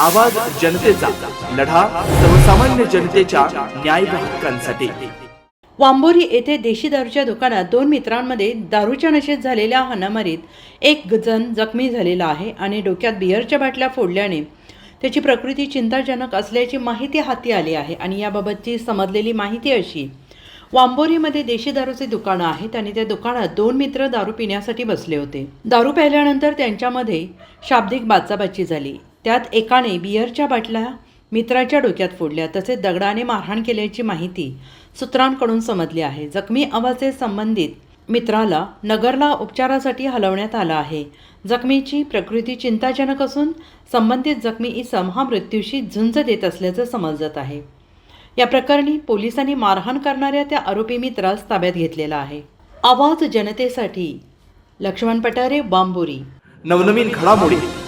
आवाज जनतेचा लढा सर्वसामान्य जनतेच्या न्याय हक्कांसाठी. वांबोरी येथे देशी दारूच्या दुकानात दोन मित्रांमध्ये दारूच्या नशेत झालेल्या हाणामारीत एक जण जखमी झालेला आहे आणि डोक्यात बिअरच्या बाटल्या फोडल्याने त्याची प्रकृती चिंताजनक असल्याची माहिती हाती आली आहे आणि याबाबतची समजलेली माहिती अशी वांबोरीमध्ये देशी दारूचे दुकानं आहेत आणि त्या दुकानात दोन मित्र दारू पिण्यासाठी बसले होते. दारू प्यायल्यानंतर त्यांच्यामध्ये शाब्दिक बाचाबाची झाली. त्यात एकाने बियरच्या बाटल्या मित्राच्या डोक्यात फोडल्या तसेच दगडाने मारहाण केल्याची माहिती सूत्रांकडून समजली आहे. जखमी अवस्थेत संबंधित मित्राला नगरला उपचारासाठी हलवण्यात आलं आहे. जखमीची प्रकृती चिंताजनक असून संबंधित जखमी इसम हा मृत्यूशी झुंज देत असल्याचं समजत आहे. या प्रकरणी पोलिसांनी मारहाण करणाऱ्या त्या आरोपी मित्रास ताब्यात घेतलेला आहे. आवाज जनतेसाठी. लक्ष्मण पटारे बांबोरी. नवनवीन घडामोडी.